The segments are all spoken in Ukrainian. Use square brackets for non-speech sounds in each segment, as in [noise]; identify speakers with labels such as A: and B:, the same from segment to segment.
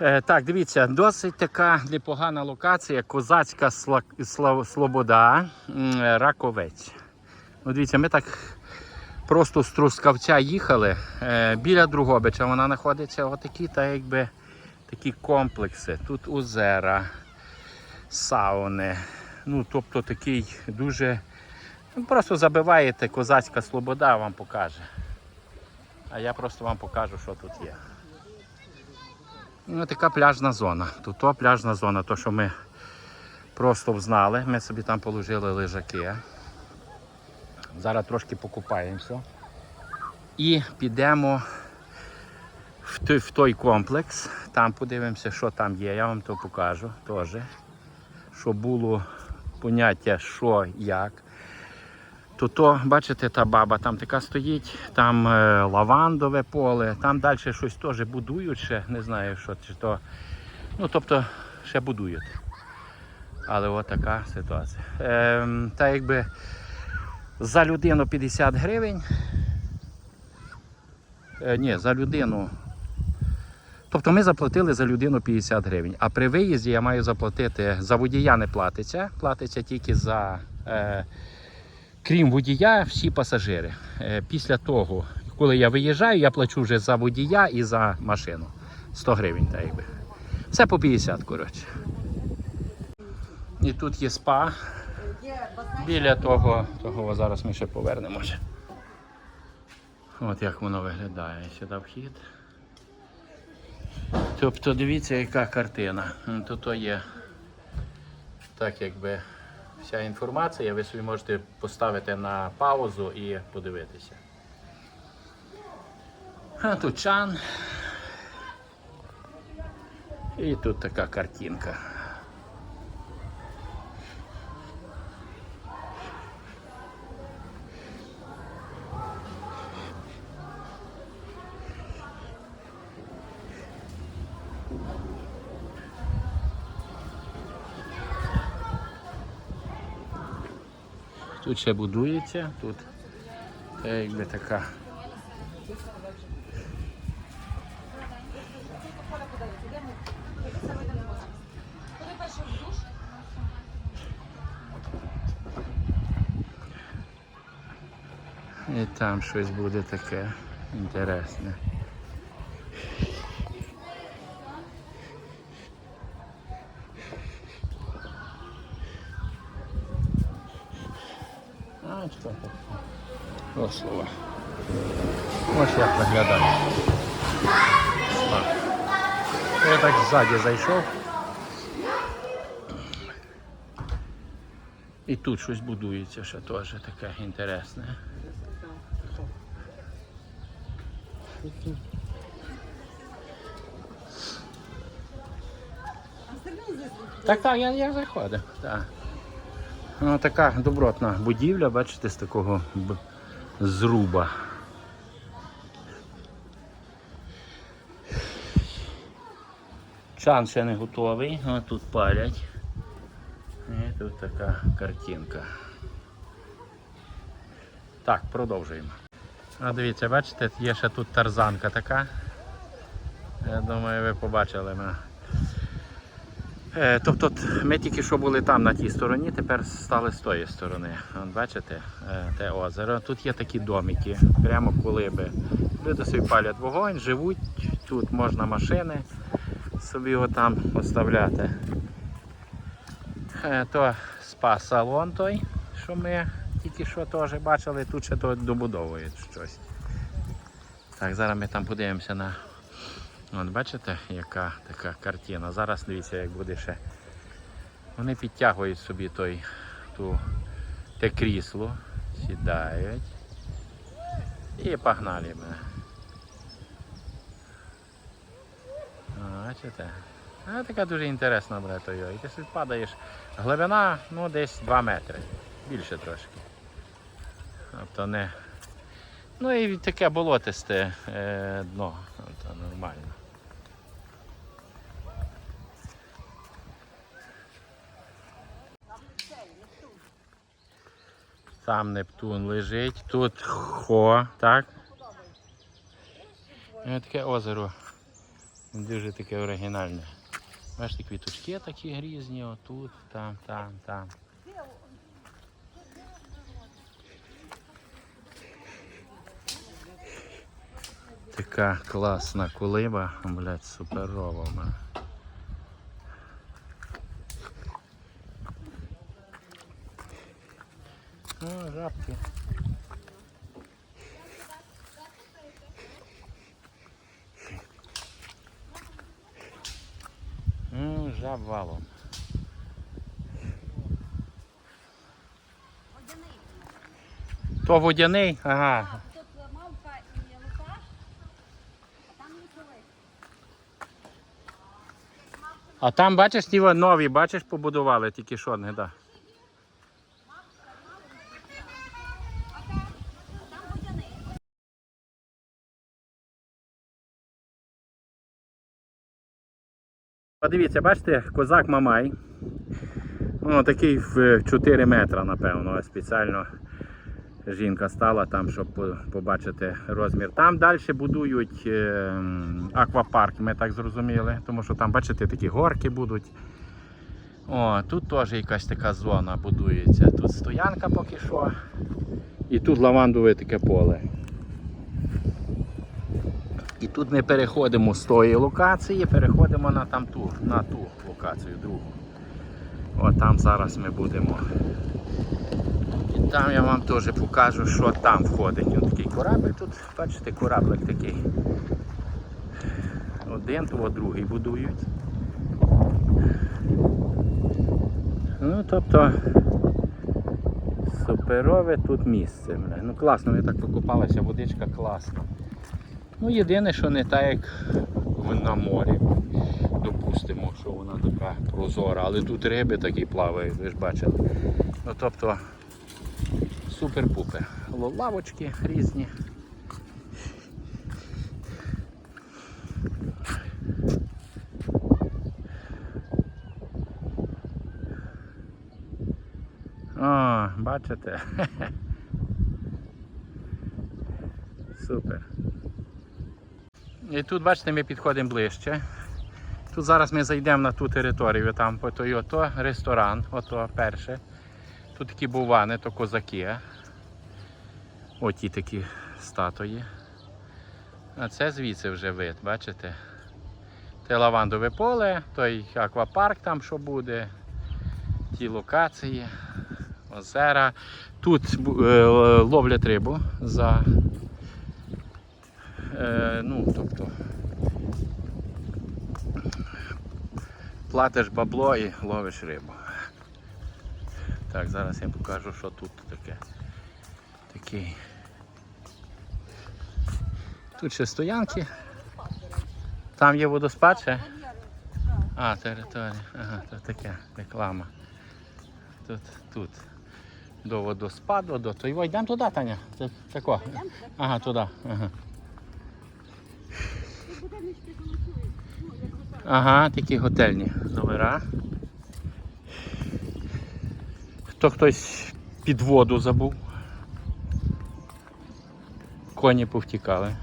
A: Е, так, дивіться, досить така непогана локація, козацька слобода, е, Раковець. Ну, дивіться, ми так просто з Трускавця їхали. Е, біля Другобича вона знаходиться отакі, та якби такі комплекси. Тут озера, сауни. Ну, тобто такий дуже. Ну, просто забиваєте козацька слобода, вам покаже. А я просто вам покажу, що тут є. Ну, така пляжна зона. Тут то пляжна зона, то що ми просто взнали. Ми собі там положили лежаки. Зараз трошки покупаємося. І підемо в той, в той комплекс. Там подивимося, що там є. Я вам то покажу теж. Щоб було поняття, що, як. То, то, бачите, та баба там така стоїть, там е, лавандове поле, там далі щось теж будують ще, не знаю, що чи то. Ну, тобто, ще будують. Але от така ситуація. Ем, та якби за людину 50 гривень. Е, ні, за людину. Тобто ми заплатили за людину 50 гривень. А при виїзді я маю заплатити за водія не платиться, платиться тільки за. Е, крім водія, всі пасажири. Е, Після того, коли я виїжджаю, я плачу вже за водія і за машину. 100 гривень, так якби. Все по 50, коротше. І тут є спа. Біля того, того зараз ми ще повернемося. От як воно виглядає. Сюди вхід. Тобто дивіться, яка картина. Тут то є так якби вся інформація, ви собі можете поставити на паузу і подивитися. А тут чан. І тут така картинка. Тут ще будується, тут якби така. І там щось буде таке інтересне. Слова. Ось як виглядає. Я так ззаді зайшов. І тут щось будується ще теж таке інтересне. Так, так, я, я заходив. Так. Ну, така добротна будівля, бачите, з такого зруба. Чан ще не готовий, а тут палять. І тут така картинка. Так, продовжуємо. А дивіться, бачите, є ще тут тарзанка така. Я думаю, ви побачили мене. Е, Тобто ми тільки що були там на тій стороні, тепер стали з тої сторони. Бачите, е, те озеро. Тут є такі домики, прямо колиби. Люди собі палять вогонь, живуть, тут можна машини собі там оставляти. Е, То спа-салон той, що ми тільки що теж бачили, тут ще то добудовують щось. Так, зараз ми там подивимося на От бачите, яка така картина. Зараз дивіться, як буде ще. Вони підтягують собі той, ту, те крісло, сідають і погнали мене. Бачите? А така дуже інтересна буде той. І ти собі падаєш. Глибина ну, десь 2 метри. Більше трошки. Тобто не. Ну і таке болотисте е, дно. Тобто нормально. Там Нептун лежить, тут хо, так? І таке озеро Дуже таке оригінальне. Бачите, квіточки такі грізні, отут, там, там, там. Така класна колиба, блядь, суперова. в мене. То водяний? Ага.
B: Тут мавка і лукаш, а там лісовий.
A: А там бачиш, ті нові, бачиш, побудували тільки що не да. Подивіться, бачите, козак Мамай. Ну, такий в 4 метра, напевно. Спеціально жінка стала там, щоб побачити розмір. Там далі будують е, аквапарк, ми так зрозуміли, тому що там, бачите, такі горки будуть. О, тут теж якась така зона будується. Тут стоянка поки що. І тут лавандове таке поле. І тут ми переходимо з тої локації, переходимо на там ту, на ту локацію другу. От там зараз ми будемо. Там я вам теж покажу, що там входить. Ось такий корабль. Тут, бачите, кораблик такий. Один, то другий будують. Ну, тобто суперове тут місце. Ну класно, ми так покупалися, водичка класна. Ну, єдине, що не так, як на морі. Допустимо, що вона така прозора, але тут риби такі плавають, ви ж бачите. Ну тобто супер-пупер. Лавочки різні. О, бачите? Супер. І тут, бачите, ми підходимо ближче. Тут зараз ми зайдемо на ту територію, там по той ото ресторан, ото перше. Тут такі бувани, то козаки. Оті такі статуї. А це звідси вже вид, бачите? Те лавандове поле, той аквапарк там що буде, ті локації, озера. Тут е, ловлять рибу за Е, ну, тобто платиш бабло і ловиш рибу. Так, зараз я покажу, що тут таке. Такий. Тут ще стоянки. Там є водоспад ще. А, територія. Ага, то таке реклама. Тут, тут. До водоспаду, до того. Йдемо туди, Таня. Це тако. Ага, туди. Ага. Ага, такі готельні номера. Хто хтось під воду забув. Коні повтікали.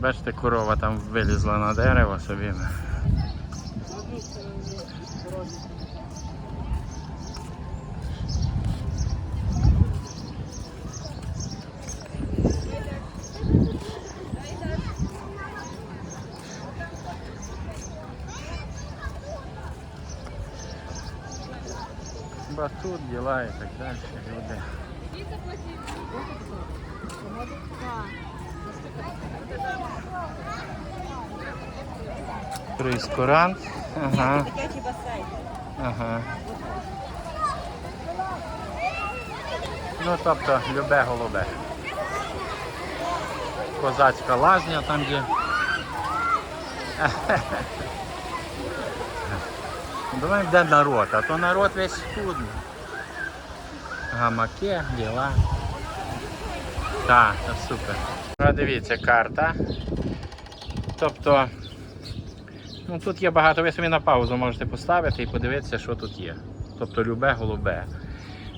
A: Бачите, корова там вилізла на дерево собі. Батут, діла і так далі. Люди. Прейскурант. Ага, ага. Ну, тобто, любе голубе. Козацька лазня там є. Думаємо, де народ, а то народ весь тут. Гамаки, діла. Так, це супер. Дивіться, карта. Тобто, ну тут є багато, ви собі на паузу можете поставити і подивитися, що тут є. Тобто любе, голубе.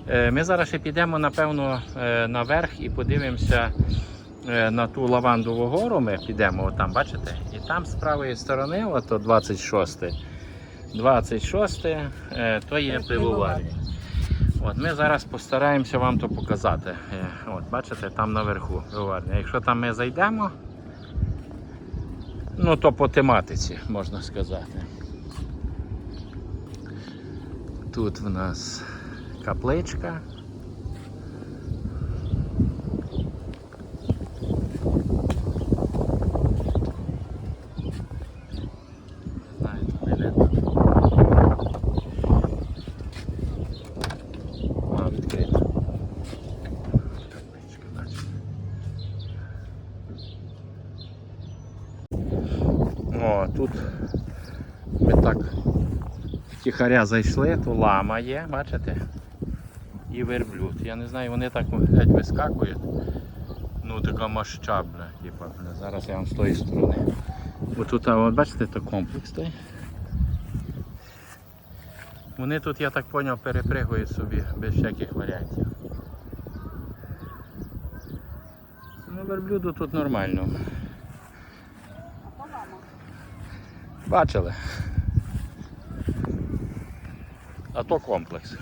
A: Е, Ми зараз ще підемо, напевно, е, наверх і подивимося е, на ту лавандову гору. Ми підемо, отам, бачите? І там з правої сторони, ото 26 26 е, то є пивоварня. От, ми зараз постараємося вам то показати. Е, От, бачите, там наверху виварня. Якщо там ми зайдемо, ну то по тематиці, можна сказати. Тут в нас капличка. Не знаю, тут не видно. А, відкрита. Капличка, бачите. О, тут ми так втіхаря зайшли, то лама є, бачите? І верблюд. Я не знаю, вони так геть вискакують. Ну така масштабна, типа, бля, зараз я вам з тої сторони. Бо тут, от бачите, то комплекс той. Вони тут, я так зрозумів, перепригують собі без всяких варіантів. Ну, верблюду тут нормально.
B: А то мама.
A: Бачили. А то комплекс.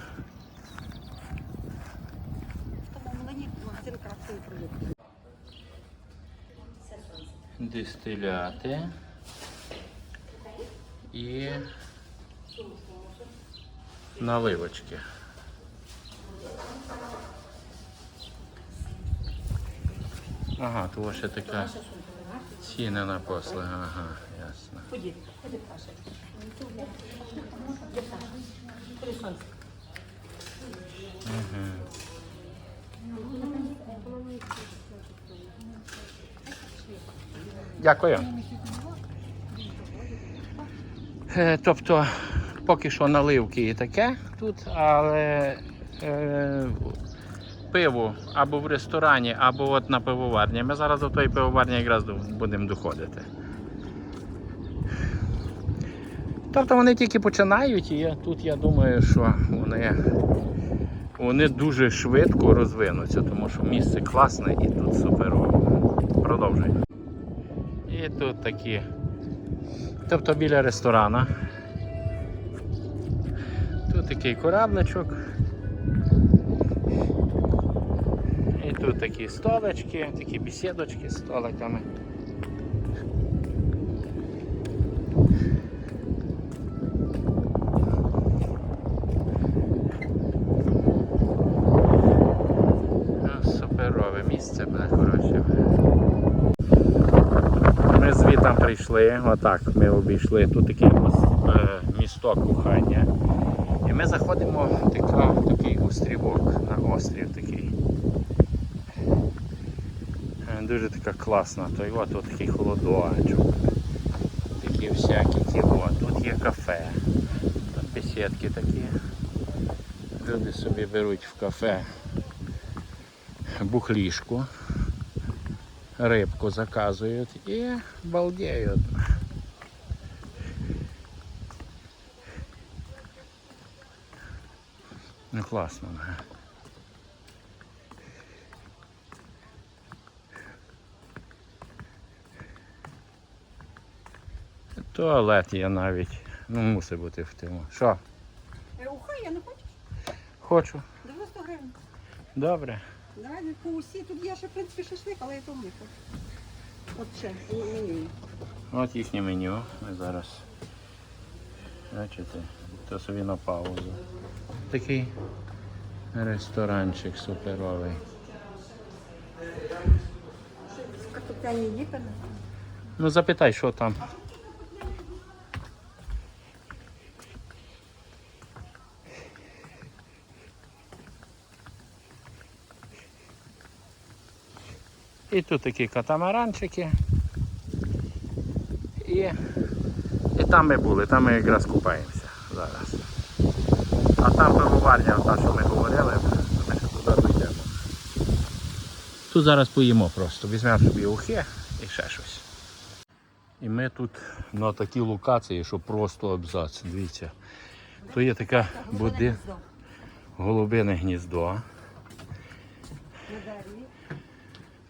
A: Дистиляти і наливочки. Ага, то ще така ціна на послуги. Ага, ясно.
B: Ході, ході, Паша. Ходи, сонце.
A: Дякую. Е, Тобто, поки що наливки і таке тут, але е, пиво або в ресторані, або от на пивоварні. Ми зараз до тої пивоварні якраз будемо доходити. Тобто вони тільки починають, і я, тут я думаю, що вони, вони дуже швидко розвинуться, тому що місце класне і тут суперово. Продовжуємо. І тут такі. Тобто біля ресторана. Тут такий корабличок. І тут такі столички, такі бесідочки з столиками. Прийшли, отак ми обійшли. Тут такий е, місток кохання. І ми заходимо в такий острівок, на острів такий. Е, Дуже така класна. Той от, от такий холодочок. Такі всякі ті. От. Тут є кафе. Тут бесідки такі. Люди собі беруть в кафе бухлішку рибку заказують і балдеють. Ну класно. да. Туалет є навіть. Ну, мусить бути в тему. Що?
B: Е, Ухай, я не хочу.
A: Хочу.
B: 90 гривень.
A: Добре.
B: Давай по усі. Тут є ще, в принципі, шашлик, але я того не хочу. От ще, меню.
A: От їхнє меню. Ми зараз. Бачите, то собі на паузу. Такий ресторанчик суперовий.
B: Картопляні діпи.
A: Ну запитай, що там. І тут такі катамаранчики. І, і там ми були, там ми якраз купаємося. зараз. А там пивоварня, та, що ми говорили, ми ще туди дійдемо. Тут зараз поїмо просто. Візьмемо собі ухи і ще щось. І ми тут на такій локації, що просто абзац. Дивіться. То є така буди, голубине гніздо.
B: На дереві.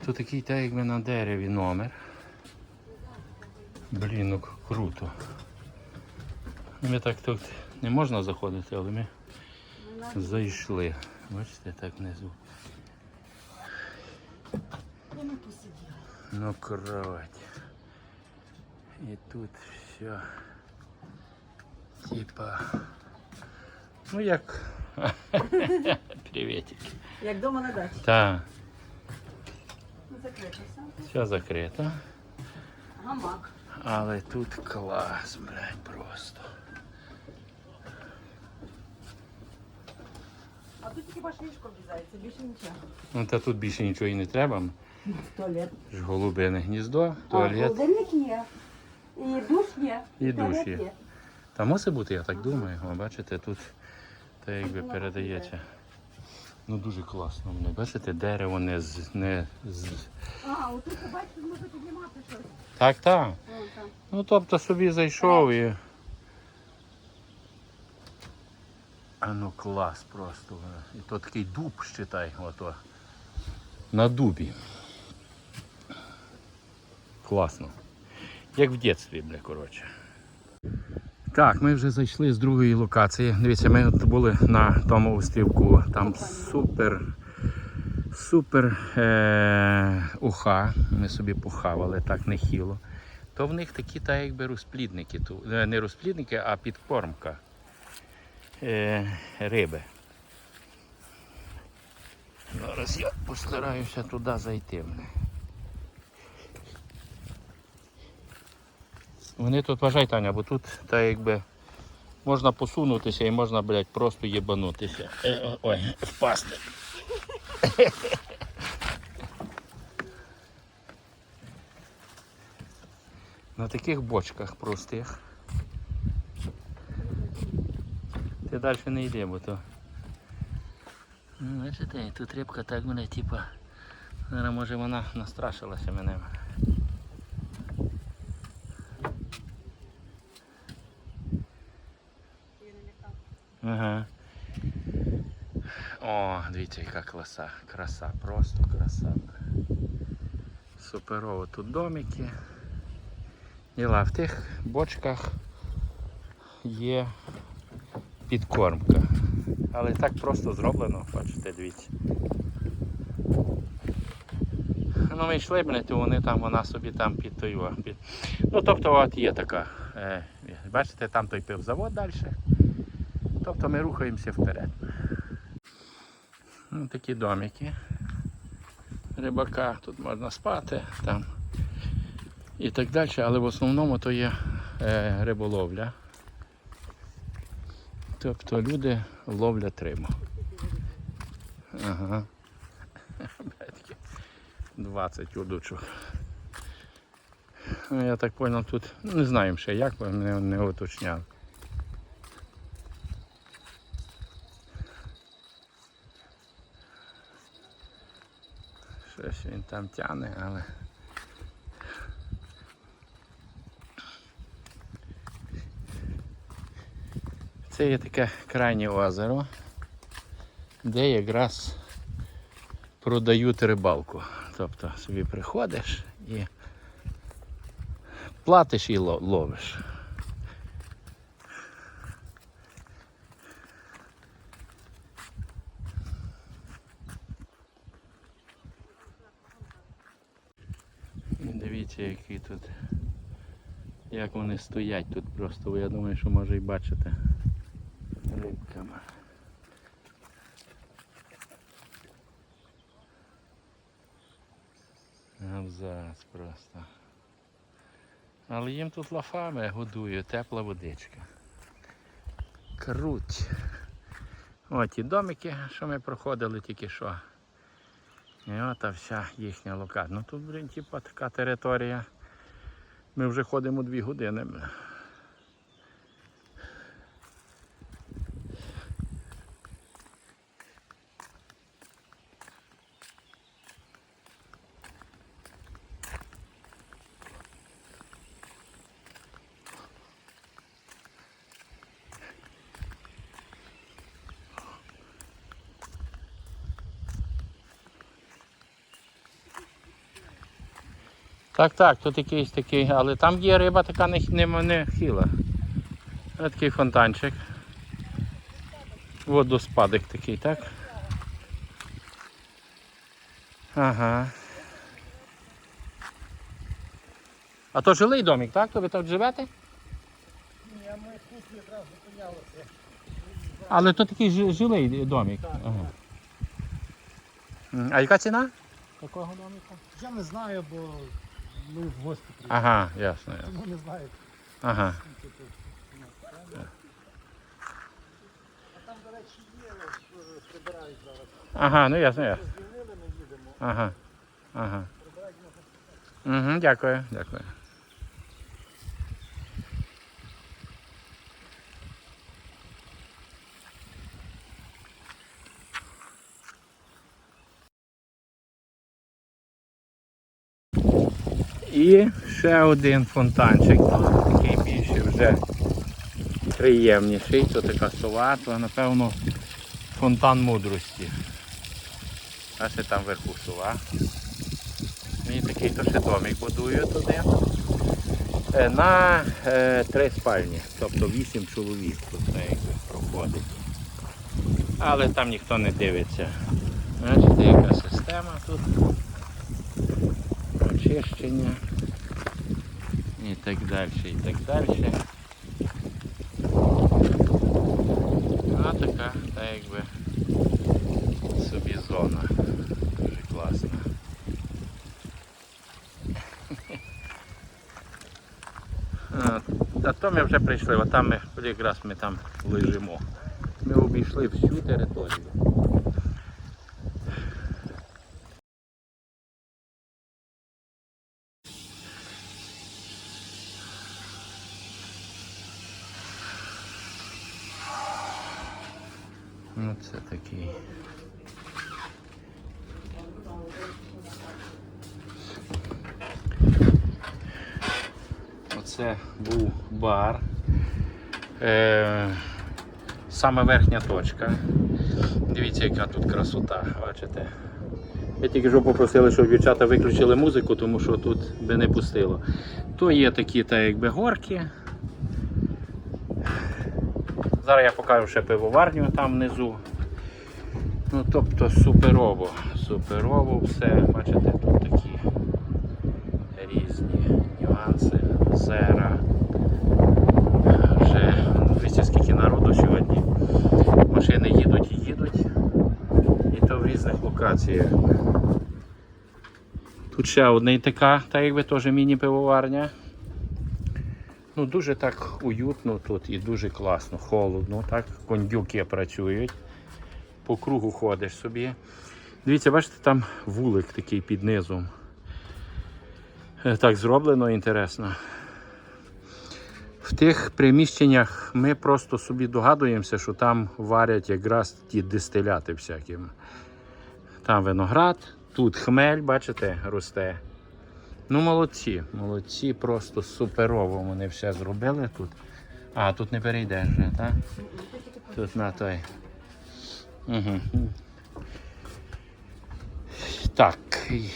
A: Тут такий так якби на дереві номер. Блін, ну круто. Ми так тут не можна заходити, але ми зайшли. Бачите, так внизу. Ну кровать. І тут все. Типа. Ну як. [laughs] Приветик.
B: Як вдома на дачі.
A: Так,
B: все.
A: закрито.
B: Гамак.
A: Але тут клас, блядь, просто.
B: А тут тільки ваш ліжко влізається, більше нічого.
A: Ну та тут більше нічого і не треба.
B: Туалет.
A: Ж голубине гніздо,
B: А,
A: туалет.
B: холодильник є. І душ є.
A: І
B: туалет
A: душ є. Та мусить бути, я так думаю. О, бачите, тут та якби передається. Ну дуже класно. Воно. Бачите, дерево не з. Не з...
B: А, отут, бачите, можна піднімати щось.
A: Так, так. Ну тобто собі зайшов і. А ну клас просто. І то такий дуб, считай, ото. На дубі. Класно. Як в дитинстві, бля, коротше. Так, ми вже зайшли з другої локації. Дивіться, ми от були на тому острівку. Там супер, супер е- уха. Ми собі похавали так нехило. То в них такі та якби розплідники, е, не розплідники, а підкормка е, риби. Зараз я постараюся туди зайти. Вони тут, вважай, Таня, бо тут та якби можна посунутися і можна, блядь, просто єбанутися. Е, ой, впасти. На таких бочках простих. Ти далі не йди, бо то. Ну, Бачите, тут рибка так мене, типа. Зараз може вона настрашилася мене. Ага. О, дивіться, яка краса. Краса, просто краса. Суперово тут домики. Діла в тих бочках є підкормка. Але так просто зроблено, бачите, дивіться. Ну ми йшли, блядь, то вони там, вона собі там під тою. Під... Ну тобто от є така. Е, бачите, там той пивзавод далі. Тобто ми рухаємося вперед. Ну, такі домики. Рибака, тут можна спати там і так далі, але в основному то є е, риболовля. Тобто люди ловлять рибу. Ага. [laughs] 20 удочок. Ну, я так зрозумів, тут ну, не знаємо ще як, не, не уточняли. Щось він там тягне, але. Це є таке крайнє озеро, де якраз продають рибалку. Тобто собі приходиш і платиш і ловиш. І Дивіться, які тут, як вони стоять тут просто, бо я думаю, що може і бачите рибками. Абзац просто. Але їм тут лафами годую, тепла водичка. Круть. Ось ті домики, що ми проходили тільки що. І от вся їхня локація. Ну тут, блін, типа така територія. Ми вже ходимо дві години. Так, так, тут якийсь такий, але там є риба така не, не, не хіла. Ось такий фонтанчик. Водоспадик такий, так? Ага. А то жилий домик, так? То ви тут живете?
C: Ні, а ми тут якраз зупинялися.
A: Але то такий жилий домик. Ага. А яка ціна? Такого домика?
C: Я не знаю, бо ми в гості приїхали.
A: Ага, ясно. ясно.
C: Тому не знаю,
A: Ага.
C: скільки тут. у нас треба. А там, до речі, є, е, прибирають зараз.
A: Ага, ну ясно, ясно.
C: Звільнили, ми їдемо.
A: Ага. Ага.
C: Прибирають.
A: Угу, дякую, дякую. І ще один фонтанчик, тут такий більше вже приємніший, то така сова, то напевно фонтан мудрості. А ще там вверху сова. І такий то ще домик будую туди. Е, На е, три спальні, тобто вісім чоловік тут якби, проходить. Але там ніхто не дивиться. Бачите, яка система тут. Очищення. І так далі, і так далі. А така, та якби собі зона. Дуже класна. [laughs] А, Та то ми вже прийшли, от там ми якраз ми там лежимо. Ми обійшли всю територію. Ну це такий. Оце був бар. Е, саме верхня точка. Дивіться, яка тут красота, бачите. Ми тільки що попросили, щоб дівчата виключили музику, тому що тут би не пустило. То є такі та якби горки. Зараз я покажу ще пивоварню там внизу. Ну, тобто суперово, суперово все. Бачите, тут такі різні нюанси, озера. Вже дивіться, скільки народу сьогодні. Машини їдуть і їдуть. І то в різних локаціях. Тут ще одна і така, та якби теж міні-пивоварня. Ну, дуже так уютно тут і дуже класно, холодно, так. Кондюки працюють. По кругу ходиш собі. Дивіться, бачите, там вулик такий під низом. Е, Так зроблено інтересно. В тих приміщеннях ми просто собі догадуємося, що там варять якраз ті дистиляти всякі. Там виноград, тут хмель, бачите, росте. Ну, молодці, молодці, просто суперово вони все зробили тут. А, тут не перейдеш вже, так? Тут на той. Угу. Так. і-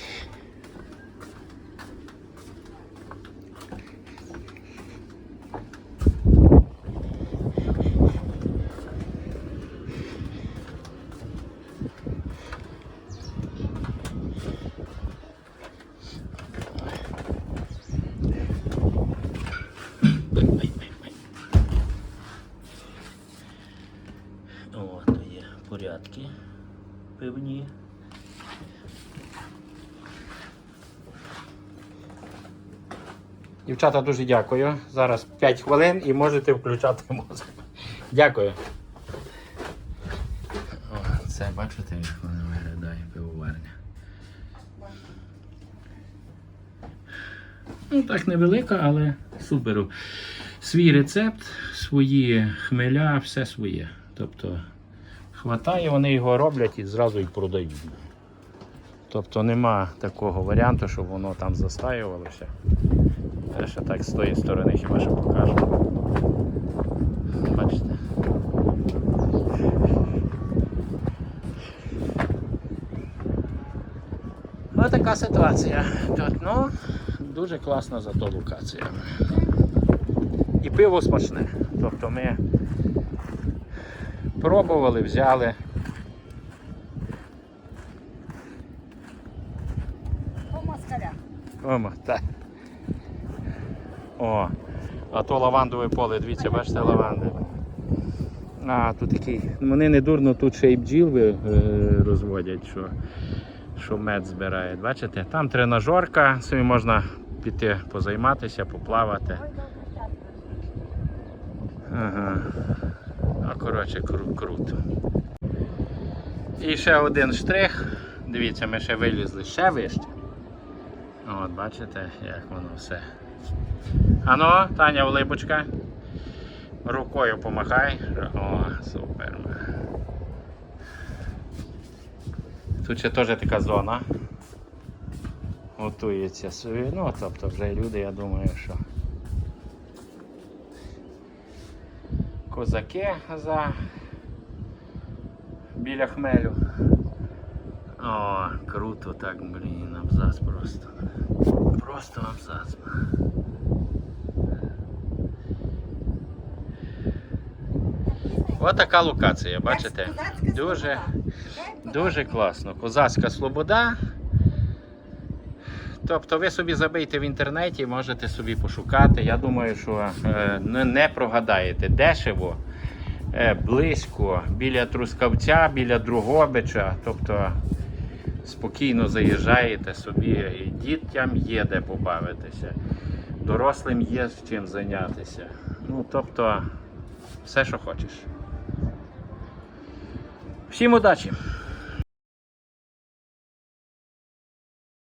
A: О, то є порядки певні. Дівчата, дуже дякую. Зараз 5 хвилин і можете включати музику. Дякую. О, це бачите, як вона виглядає пивоварня. Ну, так невелика, але супер. Свій рецепт, свої хмеля, все своє. Тобто хватає, вони його роблять і зразу їх продають. Тобто нема такого варіанту, щоб воно там застаювалося. Я ще так з тої сторони хіба що покажу. Бачите. Ось така ситуація тут. Ну, дуже класна зато локація. І пиво смачне. Тобто ми пробували, взяли.
B: По москаля.
A: Ома, так. О, а то лавандове поле, дивіться, бачите лаванди. А, тут такий. Вони не дурно тут ще й бджіл е, розводять, що, що мед збирають. Бачите? Там тренажерка, собі можна піти позайматися, поплавати. Ага. А коротше, кру- круто. І ще один штрих. Дивіться, ми ще вилізли ще вище. От, бачите, як воно все. Ано, Таня Улибочка. Рукою помахай. О, супер. Тут ще теж така зона. Готується. Ну, тобто вже люди, я думаю, що. Козаки за біля хмелю. О, круто так, блін, абзац просто. Просто абзац. Ось така локація, бачите? Дуже, дуже класно. Козацька слобода. Тобто ви собі забийте в інтернеті, можете собі пошукати. Я думаю, що е, не, прогадаєте дешево, е, близько, біля Трускавця, біля Другобича. Тобто спокійно заїжджаєте собі, і дітям є де побавитися, дорослим є з чим зайнятися. Ну, тобто, все, що хочеш. Всім удачі!